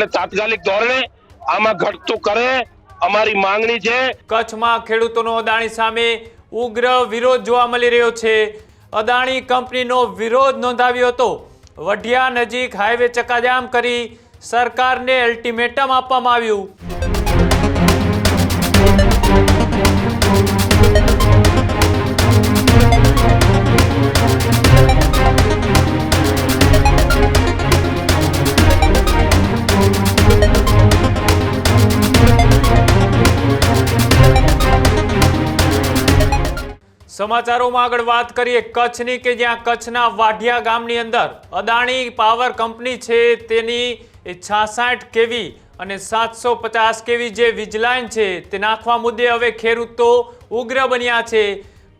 એટલે તાત્કાલિક ધોરણે આમાં ઘટતું કરે, અમારી માંગણી છે. કચ્છમાં ખેડૂતોનો અદાણી સામે ઉગ્ર વિરોધ જોવા મળી રહ્યો છે. અદાણી કંપનીનો વિરોધ નોંધાવ્યો હતો. વઢિયા નજીક હાઈવે ચકાજામ કરી સરકારને અલ્ટિમેટમ આપવામાં આવ્યું. સમાચારોમાં આગળ વાત કરીએ કચ્છની કે જ્યાં કચ્છના વાઢિયા ગામની અંદર અદાણી પાવર કંપની છે તેની છાસાઠ કેવી અને સાતસો પચાસ કેવી જે વીજલાઇન છે તે નાખવા મુદ્દે હવે ખેડૂતો ઉગ્ર બન્યા છે.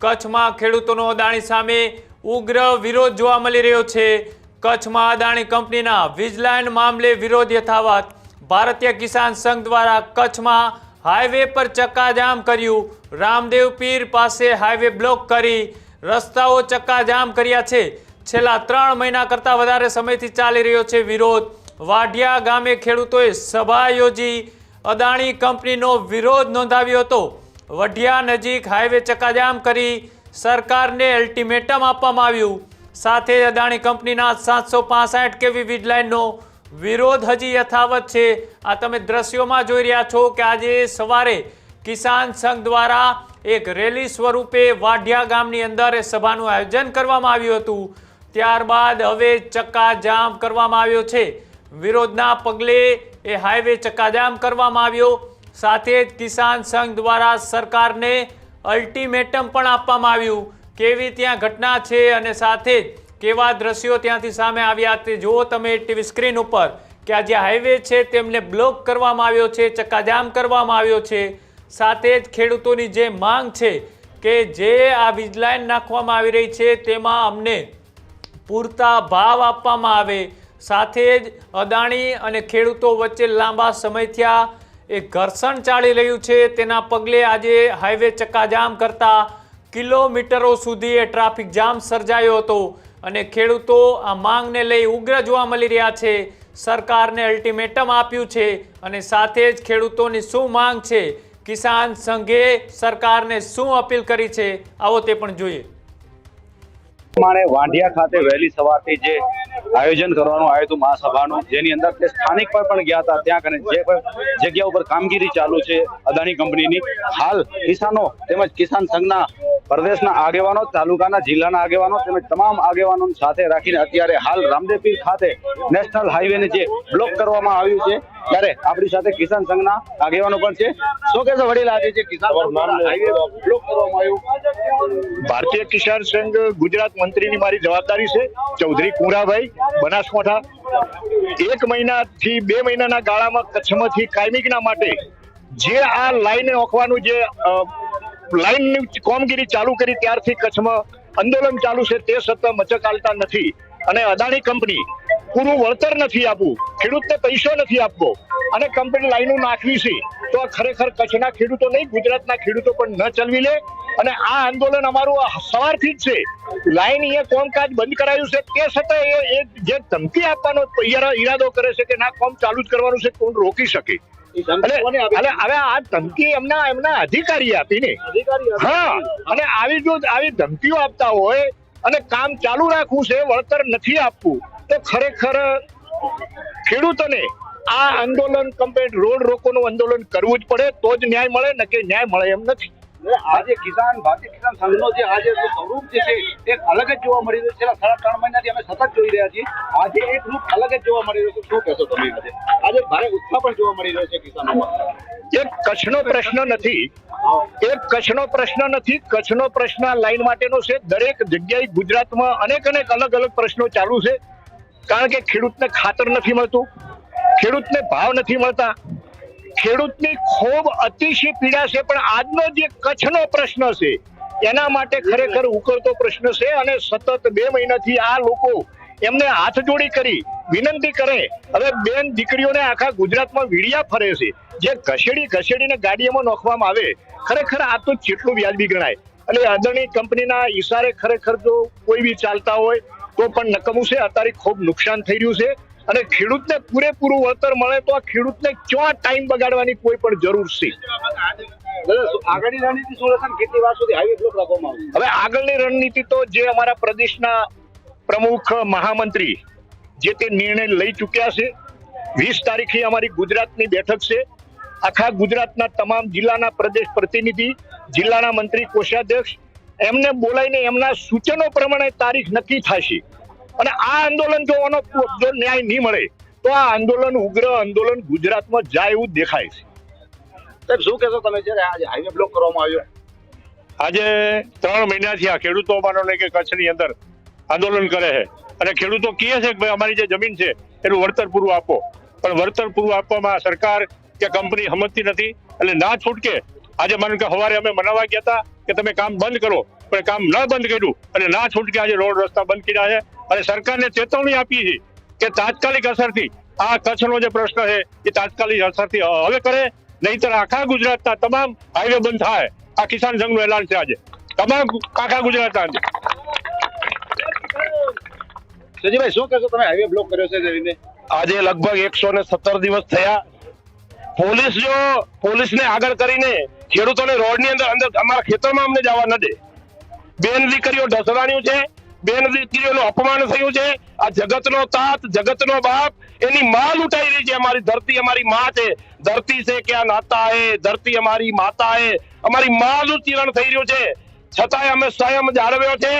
કચ્છમાં ખેડૂતોનો અદાણી સામે ઉગ્ર વિરોધ જોવા મળી રહ્યો છે. કચ્છમાં અદાણી કંપનીના વીજલાઇન મામલે વિરોધ યથાવત. ભારતીય કિસાન સંઘ દ્વારા કચ્છમાં હાઈવે પર ચક્કાજામ કર્યું. રામદેવ પીર પાસે હાઈવે બ્લોક કરી રસ્તાઓ ચક્કાજામ કર્યા છે. છેલ્લા ત્રણ મહિના કરતાં વધારે સમયથી ચાલી રહ્યો છે વિરોધ. વાઢિયા ગામે ખેડૂતોએ સભા યોજી અદાણી કંપનીનો વિરોધ નોંધાવ્યો હતો. વઢિયા નજીક હાઈવે ચક્કાજામ કરી સરકારને અલ્ટિમેટમ આપવામાં આવ્યું. સાથે અદાણી કંપનીના સાતસો પાસઠ કેવી વીજલાઇનનો વિરોધ હજી યથાવત છે. આ તમે દ્રશ્યોમાં જોઈ રહ્યા છો કે આજે સવારે કિસાન સંઘ દ્વારા એક રેલી સ્વરૂપે વાઢિયા ગામની અંદર સભાનું આયોજન કરવામાં આવ્યું હતું. ત્યારબાદ હવે ચક્કાજામ કરવામાં આવ્યો છે. વિરોધના પગલે એ હાઈવે ચક્કાજામ કરવામાં આવ્યો. સાથે જ કિસાન સંઘ દ્વારા સરકારને અલ્ટિમેટમ પણ આપવામાં આવ્યું. કેવી ત્યાં ઘટના છે અને સાથે જ કેવા દ્રશ્યો ત્યાંથી સામે આવ્યા તે જુઓ તમે ટીવી સ્ક્રીન ઉપર કે આ જે હાઈવે છે તેમને બ્લોક કરવામાં આવ્યો છે, ચક્કાજામ કરવામાં આવ્યો છે. સાથે જ ખેડૂતોની જે માંગ છે કે જે આ વીજલાઇન નાખવામાં આવી રહી છે તેમાં અમને પૂરતા ભાવ આપવામાં આવે. સાથે જ અદાણી અને ખેડૂતો વચ્ચે લાંબા સમયથી આ એક ઘર્ષણ ચાલી રહ્યું છે. તેના પગલે આજે હાઈવે ચક્કાજામ કરતા કિલોમીટરો સુધી એ ટ્રાફિક જામ સર્જાયો હતો. અને ખેડૂતો આ માંગને લઈ ઉગ્ર જોવા મળી રહ્યા છે. સરકારને અલ્ટિમેટમ આપ્યું છે અને સાથે જ ખેડૂતોની શું માંગ છે, કિસાન સંઘે સરકારને શું અપીલ કરી છે, આવો તે પણ જોઈએ. પ્રમાણે વાંઢિયા ખાતે વહેલી સવારથી જે આયોજન કરવાનું આવ્યું હતું મહાસભાનું, જેની અંદર તે સ્થાનિક પર પણ ગયા હતા. ત્યાં કને જે જગ્યા ઉપર કામગીરી ચાલુ છે અદાણી કંપનીની. હાલ કિસાનો તેમજ કિસાન સંઘના પ્રદેશના આગેવાનો, તાલુકાના જિલ્લાના આગેવાનો તેમજ તમામ આગેવાનો સાથે રાખીને અત્યારે હાલ રામદેવપીર ખાતે નેશનલ હાઈવેને જે બ્લોક કરવામાં આવ્યું છે, ત્યારે આપણી સાથે કિસાન સંઘના આગેવાનો પણ છે. શું કહેશો વડીલ, આજે જે કિસાન બ્લોક કરવામાં આવ્યું? ભારતીય કિસાન સંઘ ગુજરાત મંત્રીની મારી જવાબદારી છે, ચૌધરી કુંરાભાઈ બનાસકાંઠા. એક મહિનાથી બે મહિનાના ગાળામાં કચ્છમાંથી કાયમિકના માટે જે આ લાઈન નોખવાનું જે અ, લાઈનની કામગીરી ચાલુ કરી ત્યારથી કચ્છમાં આંદોલન ચાલુ છે તે સત્તા મચક આલતા નથી. અને અદાણી કંપની પૂરું વળતર નથી આપવું ખેડૂતને પૈસો નથી આપવો. અને કંપની લાઈનો નાખવી છે તો આ ખરેખર કચ્છના ખેડૂતો નહીં ગુજરાતના ખેડૂતો પણ ન ચલવી લે. અને આ આંદોલન અમારું સવારથી જ છે. લાઈન એ કોમકાજ બંધ કરાયું છે તે છતાં એ જે ધમકી આપવાનો ઈરા- ઈરાદો કરે છે કે ના કોમ ચાલુ જ કરવાનું છે કોણ રોકી શકે? એટલે હવે આ ધમકી એમના એમના અધિકારી આપીને હા અને આવી જો આવી ધમકીઓ આપતા હોય અને કામ ચાલુ રાખવું છે વળતર નથી આપવું તો ખરેખર ખેડૂતોને આ આંદોલન કમ્પ્લેટ રોડ રોકોનું આંદોલન કરવું જ પડે તો જ ન્યાય મળે ને કે ન્યાય મળે એમ નથી. આજે કિસાન ભારતીય કિસાન સંઘનો જે આજે સ્વરૂપ જે છે એ અલગ જ જોવા મળી રહ્યું છે. છેલ્લા સાડા ત્રણ મહિનાથી અમે સતત જોઈ રહ્યા છીએ. આજે એક રૂપ અલગ જ જોવા મળી રહ્યું છે. શું કહેશો તમે આજે? આજે ભારે ઉત્સાહ પણ જોવા મળી રહ્યો છે કિસાનોમાં. એક કચ્છનો પ્રશ્ન નથી. એક કચ્છનો પ્રશ્ન નથી. કચ્છનો પ્રશ્ન લાઈન માટેનો છે. દરેક જગ્યાએ ગુજરાતમાં અનેક અનેક અલગ અલગ પ્રશ્નો ચાલુ છે. કારણ કે ખેડૂતને ખાતર નથી મળતું. ખેડૂતને ભાવ નથી મળતા. ખેડૂતની ખૂબ અતિશય પીડા છે, પણ આજનો જે કચ્છનો પ્રશ્ન છે, એના માટે ખરેખર ઉકળતો પ્રશ્ન છે અને સતત બે મહિનાથી આ લોકો એમને હાથ જોડી કરી, વિનંતી કરે, હવે બેન દીકરીઓને આખા ગુજરાતમાં વીડિયા ફરે છે, જે ઘસેડી ઘસેડીને ગાડીઓમાં નોખવામાં આવે, ખરેખર આ તો કેટલું વ્યાજબી ગણાય? એટલે અદાણી કંપનીના ઈશારે ખરેખર જો કોઈ બી ચાલતા હોય, તો પણ નકમું છે, અત્યારે ખૂબ નુકસાન થઈ રહ્યું છે. અને ખેડૂતને પૂરેપૂરું વળતર મળે તો આ ખેડૂતને ક્યાં ટાઈમ બગાડવાની કોઈ પણ જરૂર છે? આગળની રણનીતિ શું રહેશે કેટલી વાર સુધી હાઈવે બ્લોક રાખવામાં આવશે? હવે આગળની રણનીતિ તો જે અમારા પ્રદેશના પ્રમુખ મહામંત્રી જે તે નિર્ણય લઈ ચૂક્યા છે વીસ તારીખે અમારી ગુજરાતની બેઠક છે. આખા ગુજરાતના તમામ જિલ્લાના પ્રદેશ પ્રતિનિધિ જિલ્લાના મંત્રી કોષાધ્યક્ષ એમને બોલાવીને એમના સૂચનો પ્રમાણે તારીખ નક્કી થશે અને આ આંદોલન જો આનો જો ન્યાય નહીં મળે તો આ આંદોલન ઉગ્ર આંદોલન ગુજરાતમાં જાય એવું દેખાય છે. સાહેબ શું કહેશો તમે? જ્યારે આજે હાઈવે બ્લોક કરવામાં આવ્યો. આજે ત્રણ મહિનાથી આ ખેડૂતો માનો કે કચ્છની અંદર આંદોલન કરે છે. અને ખેડૂતો કહે છે કે ભાઈ અમારી જે જમીન છે એનું વળતર પૂરું આપો. પણ વળતર પૂરું આપવામાં સરકાર કે કંપની સમજતી નથી. એટલે ના છૂટકે આજે માનો કે સવારે અમે મનાવવા ગયા હતા કે તમે કામ બંધ કરો. પણ કામ ન બંધ કર્યું અને ના છૂટકે આજે રોડ રસ્તા બંધ કર્યા છે. અને સરકારને ચેતવણી આપી છે કે તાત્કાલિક અસરથી આ કચ્છનો જે પ્રશ્ન છે એ તાત્કાલિક અસરથી હવે કરે. નહીતર આખા ગુજરાતના તમામ હાઈવે બંધ થાય. આ કિસાન સંઘનું એલાન છે આજે. તમામ આખા ગુજરાતના. સજીભાઈ શું કહેશો તમે? હાઈવે બ્લોક કર્યો છે જેવીને આજે લગભગ એકસો ને સત્તર દિવસ થયા. પોલીસ જો પોલીસને આગળ કરીને ખેડૂતોને રોડની અંદર અંદર અમારા ખેતરમાં અમને જવા ન દે. બેન દીકરીઓ ઢસડાણ્યું છે, બેન દીકરીઓનું અપમાન થયું છે. આ જગતનો તાત, જગતનો બાપ, એની માં લૂંટાઈ રહી છે. અમારી ધરતી અમારી માં છે. ધરતી છે ક્યાં નાતા હે ધરતી અમારી માતા હે અમારી માનું ચિરણ થઈ રહ્યું છે. છતાંય અમે સંયમ જાળવ્યો છે.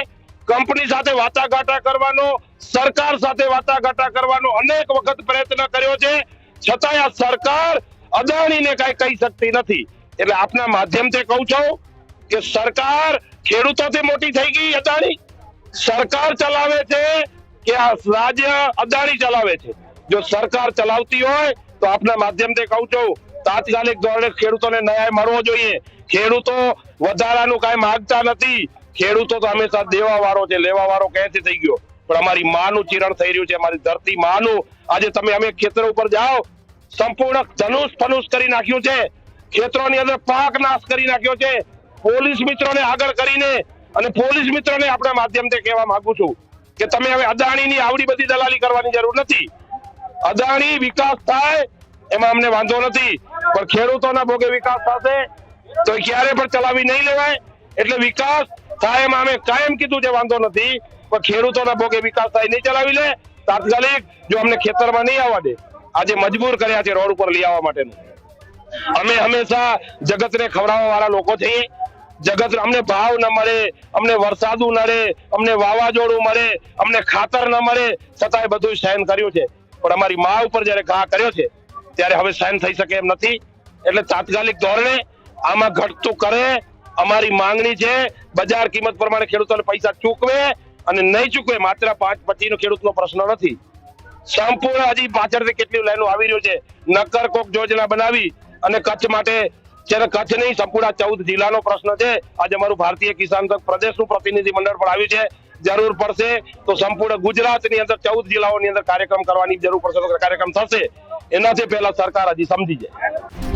કંપની સાથે વાટાઘાટા કરવાનો, સરકાર સાથે વાટાઘાટા કરવાનો અનેક વખત પ્રયત્ન કર્યો છે. છતાંય આ સરકાર અદાણીને કઈ કહી શકતી નથી. એટલે આપના માધ્યમથી કહું છું કે સરકાર ખેડૂતોથી મોટી થઈ ગઈ અદાણી. સરકાર ચલાવે છે કે આ રાજ્ય અદાણી ચલાવે છે. જો સરકાર ચલાવતી હોય તો આપના માધ્યમથી કહું છું, તાત્કાલિક ધોરણે ખેડૂતોને ન્યાય મળવો જોઈએ. ખેડૂતો વધારાનું કાંઈ માગતા નથી. ખેડૂતો તો હંમેશા દેવા વાળો છે લેવા વાળો ક્યાંથી થઈ ગયો? પણ અમારી માનું ચિરણ થઈ રહ્યું છે, અમારી ધરતી માનું. આજે તમે અમે ખેતર ઉપર જાઓ, સંપૂર્ણ ધનુષ ફનુષ કરી નાખ્યું છે. ખેતરોની અંદર પાક નાશ કરી નાખ્યો છે. પોલીસ મિત્રોને આગળ કરીને અને પોલીસ મિત્રોને આપણા માધ્યમથી કહેવા માંગુ છું કે તમે હવે અદાણીની આવડી બધી દલાલી કરવાની જરૂર નથી. અદાણી વિકાસ થાય, એમાં અમને વાંધો નથી. પણ ખેડૂતોના ભોગે વિકાસ થશે, તો ક્યારે પણ ચલાવી નહીં લેવાય. એટલે વિકાસ થાય એમાં અમે કાયમ કીધું છે, વાંધો નથી. પણ ખેડૂતોના ભોગે વિકાસ થાય નહીં ચલાવી લે. તાત્કાલિક જો અમને ખેતરમાં નહીં આવવા દે, આજે મજબૂર કર્યા છે રોડ ઉપર લઈ આવવા માટેનું. અમે હંમેશા જગતને ખવડાવવા વાળા લોકો છીએ. જગત અમને ભાવ ન મળે, અમને વરસાદું નડે અમને વાવાઝોડું મળે, અમને ખાતર ન મળે, છતાંય બધું સહન કર્યું છે. પણ અમારી મા ઉપર જયારે ઘા કર્યો છે, ત્યારે હવે સહન થઈ શકે એમ નથી. એટલે તાત્કાલિક ધોરણે આમાં ઘટતું કરે, અમારી માંગણી છે, બજાર કિંમત પ્રમાણે ખેડૂતોને પૈસા ચૂકવે અને નહીં ચૂકવે, માત્ર પાંચ પચીનો ખેડૂતનો પ્રશ્ન નથી. સંપૂર્ણ હજી પાછળથી કેટલી લાઈનો આવી રહ્યું છે. નક્કર કોક યોજના બનાવી અને કચ્છ માટે કચ્છ નહીં, સંપૂર્ણ ચૌદ જિલ્લાનો પ્રશ્ન છે. આજે અમારું ભારતીય કિસાન સંઘ પ્રદેશનું પ્રતિનિધિ મંડળ પણ આવ્યું છે. જરૂર પડશે તો સંપૂર્ણ ગુજરાતની અંદર ચૌદ જિલ્લાઓની અંદર કાર્યક્રમ કરવાની જરૂર પડશે કાર્યક્રમ થશે. એનાથી પહેલા સરકાર હજી સમજી જાય.